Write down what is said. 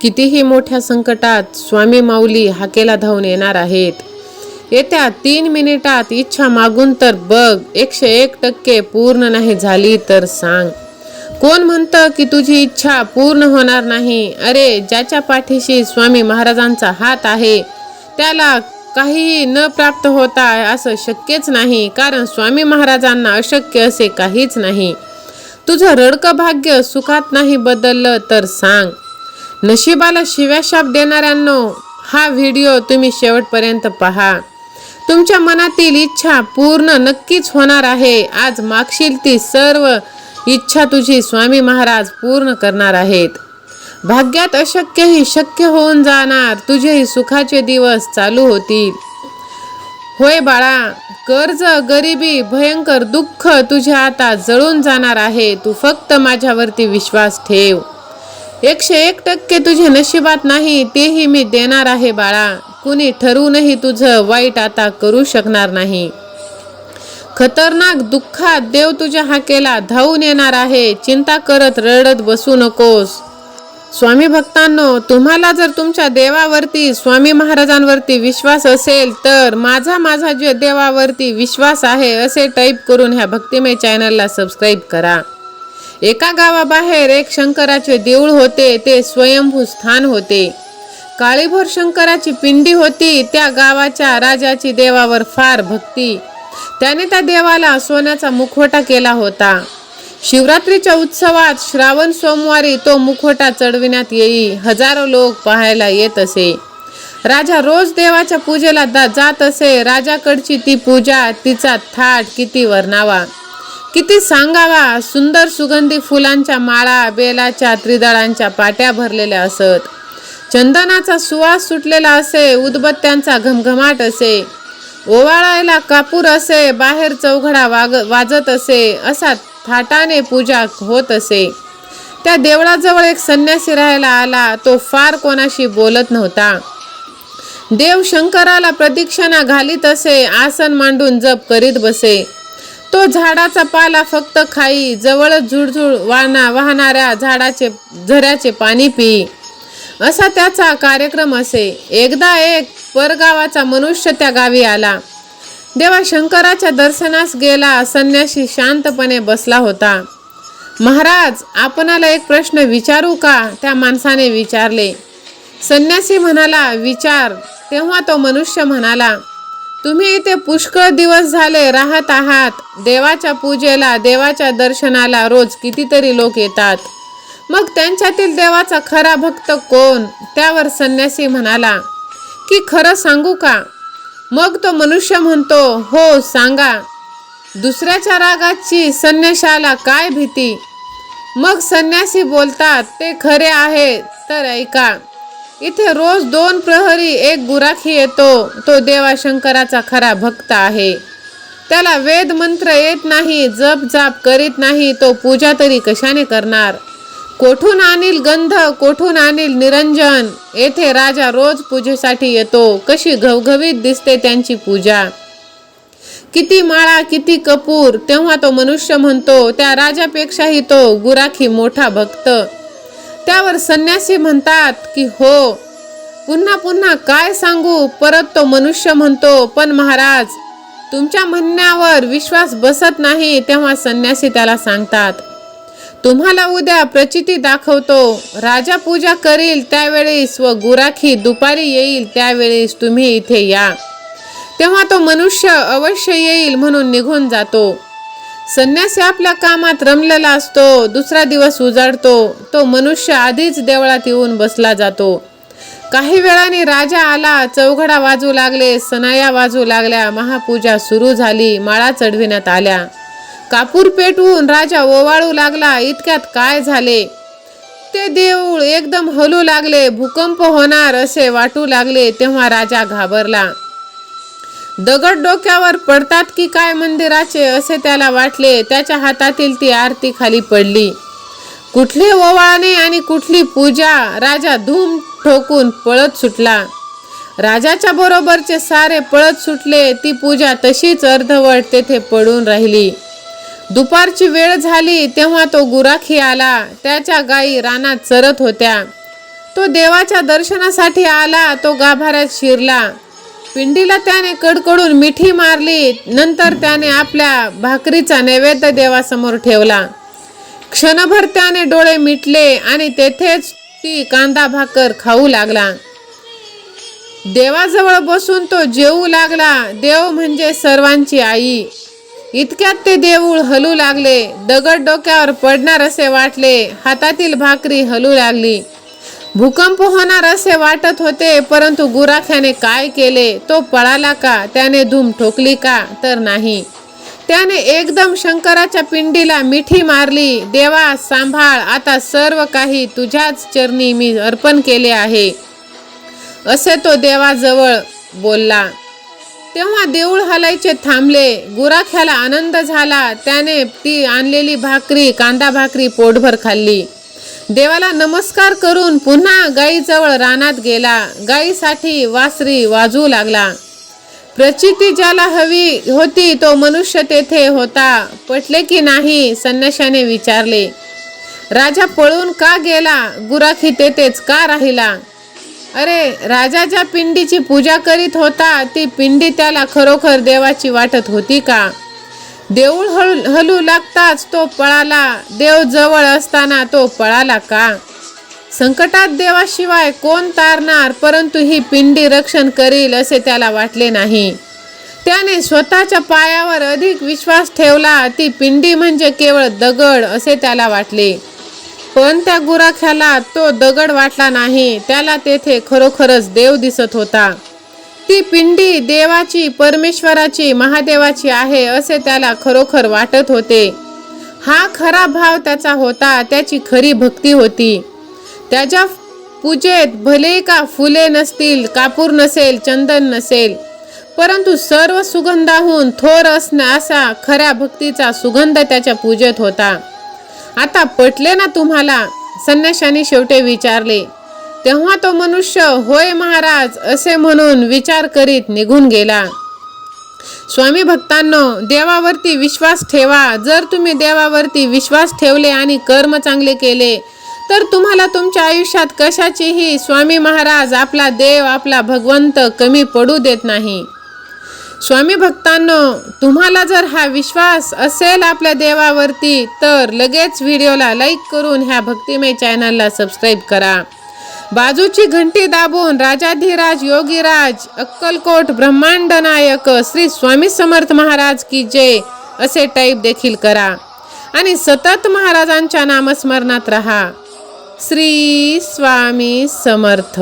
कितीही मोठ्या संकटात स्वामी माऊली हाकेला धावून येणार आहेत. येत्या तीन मिनिटात इच्छा मागून तर बघ एकशे एक टक्के पूर्ण नाही झाली तर सांग. कोण म्हणतं की तुझी इच्छा पूर्ण होणार नाही? अरे ज्याच्या पाठीशी स्वामी महाराजांचा हात आहे त्याला काहीही न प्राप्त होता असं शक्यच नाही कारण स्वामी महाराजांना अशक्य असे काहीच नाही. तुझं रडकं भाग्य सुखात नाही बदललं तर सांग. नशिबाला शिव्याशाप देणाऱ्यांनो हा व्हिडिओ तुम्ही शेवटपर्यंत पहा. तुमच्या मनातील इच्छा पूर्ण नक्कीच होणार आहे. आज मागशील ती सर्व इच्छा तुझी स्वामी महाराज पूर्ण करणार आहेत. भाग्यात अशक्यही शक्य होऊन जाणार. तुझेही सुखाचे दिवस चालू होतील. होय बाळा कर्ज गरिबी भयंकर दुःख तुझ्या आता जळून जाणार आहे. तू फक्त माझ्यावरती विश्वास ठेव. एकशे एक टक्के तुझे नशिबात नाही तेही मी देणार आहे बाळा. कुणी ठरवूनही तुझं वाईट आता करू शकणार नाही. खतरनाक दुःखात देव तुझ्या हाकेला धावून येणार आहे. चिंता करत रडत बसू नकोस. स्वामी भक्तांनो तुम्हाला जर तुमच्या देवावरती स्वामी महाराजांवरती विश्वास असेल तर माझा माझा जे देवावरती विश्वास आहे असे टाईप करून ह्या भक्तिमय चॅनलला सबस्क्राईब करा. एका गावाबाहेर एक शंकराचे देऊळ होते ते स्वयंभू स्थान होते. काळीभोर शंकराची पिंडी होती त्या गावाच्या राजाची देवावर फार भक्ती. त्याने त्या देवाला सोन्याचा मुखवटा केला होता. शिवरात्रीच्या उत्सवात श्रावण सोमवारी तो मुखवटा चढविण्यात येई हजारो लोक पाहायला येत असे. राजा रोज देवाच्या पूजेला जात असे राजाकडची ती पूजा तिचा थाट किती वर्णावा. किती सांगावा सुंदर सुगंधी फुलांच्या माळा बेलाच्या त्रिदळांच्या पाट्या भरलेल्या असत. चंदनाचा सुवास सुटलेला असे उदबत्त्यांचा घमघमाट असे. ओवाळायला कापूर असे बाहेर चौघडा वाग वाजत असे असा थाटाने पूजा होत असे. त्या देवळाजवळ एक संन्यासी राहायला आला तो फार कोणाशी बोलत नव्हता. देव शंकराला प्रदक्षिणा घालीत असे आसन मांडून जप करीत बसे. तो झाडाचा पाला फक्त खाई जवळच झुळझुळ वाहना वाहणाऱ्या झाडाचे झऱ्याचे पाणी पी. असा त्याचा कार्यक्रम असे. एकदा एक परगावाचा मनुष्य त्या गावी आला. देवा शंकराच्या दर्शनास गेला संन्याशी शांतपणे बसला होता. महाराज आपणाला एक प्रश्न विचारू का? त्या माणसाने विचारले. संन्यासी म्हणाला विचार. तेव्हा तो मनुष्य म्हणाला तुम्ही इथे पुष्कळ दिवस झाले राहत आहात. देवाच्या पूजेला देवाच्या दर्शनाला रोज कितीतरी लोक येतात. मग त्यांच्यातील देवाचा खरा भक्त कोण? त्यावर संन्यासी म्हणाला की खरं सांगू का? मग तो मनुष्य म्हणतो हो सांगा. दुसऱ्याच्या रागाची संन्याशाला काय भीती? मग संन्यासी बोलतात ते खरे आहे तर ऐका. इथे रोज दोन प्रहरी एक गुराखी येतो. तो देवा शंकराचा खरा भक्त आहे. त्याला वेद मंत्र येत नाही जप जाप करीत नाही तो पूजा तरी कशाने करणार? कोठून आणील गंध कोठून आणील निरंजन? येथे राजा रोज पूजेसाठी येतो. कशी घवघवीत दिसते त्यांची पूजा. किती माळा किती कपूर तेव्हा तो मनुष्य म्हणतो त्या राजापेक्षाही तो गुराखी मोठा भक्त. त्यावर संन्यासी म्हणतात की हो पुन्हा पुन्हा काय सांगू? परत तो मनुष्य म्हणतो पण महाराज तुमच्या म्हणण्यावर विश्वास बसत नाही तेव्हा संन्यासी त्याला सांगतात तुम्हाला उद्या प्रचिती दाखवतो. राजा पूजा करील त्यावेळेस व गुराखी दुपारी येईल त्यावेळेस तुम्ही इथे या. तेव्हा तो मनुष्य अवश्य येईल म्हणून निघून जातो. संन्यासी आपल्या कामात रमलेला असतो दुसरा दिवस उजाडतो तो मनुष्य आधीच देवळात येऊन बसला जातो. काही वेळाने राजा आला चौघडा वाजू लागले सनाया वाजू लागल्या महापूजा सुरू झाली माळा चढविण्यात आल्या. कापूर पेटवून राजा ओवाळू लागला इतक्यात काय झाले? ते देऊळ एकदम हलू लागले भूकंप होणार असे वाटू लागले तेव्हा राजा घाबरला. दगड डोक्यावर पडतात की काय मंदिराचे असे त्याला वाटले त्याच्या हातातील ती आरती खाली पडली. कुठली ओवाळणे आणि कुठली पूजा राजा धूम ठोकून पळत सुटला. राजाच्या बरोबरचे सारे पळत सुटले ती पूजा तशीच अर्धवट तेथे पडून राहिली. दुपारची वेळ झाली तेव्हा तो गुराखी आला. त्याच्या गायी रानात चरत होत्या. तो देवाच्या दर्शनासाठी आला तो गाभाऱ्यात शिरला. पिंडीला त्याने कडकडून मिठी मारली. नंतर त्याने आपल्या भाकरीचा नैवेद्य देवासमोर ठेवला. क्षणभर त्याने डोळे मिटले आणि तेथेच ती कांदा भाकर खाऊ लागला. देवाजवळ बसून तो जेवू लागला. देव म्हणजे सर्वांची आई. इतक्यात ते देऊळ हलू लागले. दगड डोक्यावर पडणार असे वाटले. हातातील भाकरी हलू लागली. भूकंप होणार असे वाटत होते परंतु गुराख्याने काय केले? तो पळाला का? त्याने धूम ठोकली का? तर नाही. त्याने एकदम शंकराच्या पिंडीला मिठी मारली. देवा सांभाळ आता सर्व काही तुझ्याच चरणी मी अर्पण केले आहे. असे तो देवाजवळ बोलला. तेव्हा देऊळ हलायचे थांबले. गुराख्याला आनंद झाला. त्याने ती आणलेली भाकरी कांदा भाकरी पोटभर खाल्ली. देवाला नमस्कार करून पुन्हा गाईजवळ रानात गेला. गाईसाठी वासरी वाजू लागला. प्रचिती ज्याला हवी होती तो मनुष्य तेथे होता. पटले की नाही संन्याशाने विचारले. राजा पळून का गेला? गुराखी तेथेच का राहिला? अरे राजा ज्या पिंडीची पूजा करीत होता ती पिंडी त्याला खरोखर देवाची वाटत होती का? देऊळ हळू हलू लागताच तो पळाला. देव जवळ असताना तो पळाला का? संकटात देवाशिवाय कोण तारणार? परंतु ही पिंडी रक्षण करील असे त्याला वाटले नाही. त्याने स्वतःच्या पायावर अधिक विश्वास ठेवला. ती पिंडी म्हणजे केवळ दगड असे त्याला वाटले. पण त्या गुराख्याला तो दगड वाटला नाही. त्याला तेथे खरोखरच देव दिसत होता. ती पिंडी देवाची परमेश्वराची महादेवाची आहे असे त्याला खरोखर वाटत होते. हा खरा भाव त्याचा होता त्याची खरी भक्ती होती. त्याच्या पूजेत भले का फुले नसतील कापूर नसेल चंदन नसेल परंतु सर्व सुगंधाहून थोर असणं असा खऱ्या भक्तीचा सुगंध त्याच्या पूजेत होता. आता पटले ना तुम्हाला? संन्याशाने शेवटे विचारले तेव्हा तो मनुष्य होय महाराज असे म्हणून विचार करीत निघून गेला. स्वामी भक्तांनो देवावरती विश्वास ठेवा. जर तुम्ही देवावरती विश्वास ठेवले आणि कर्म चांगले केले तर तुम्हाला तुमच्या आयुष्यात कशाचीही स्वामी महाराज आपला देव आपला भगवंत कमी पडू देत नाही. स्वामी भक्तांनो तुम्हाला जर हा विश्वास असेल आपल्या देवावरती तर लगेच व्हिडिओला लाईक करून ह्या भक्तिमय चॅनलला सबस्क्राईब करा. बाजूची घंटी दाबून राजाधिराज योगीराज अक्कलकोट ब्रह्मांड नायक श्री स्वामी समर्थ महाराज की जय असे टाईप देखील करा. आणि सतत महाराजांच्या नामस्मरणात रहा. श्री स्वामी समर्थ.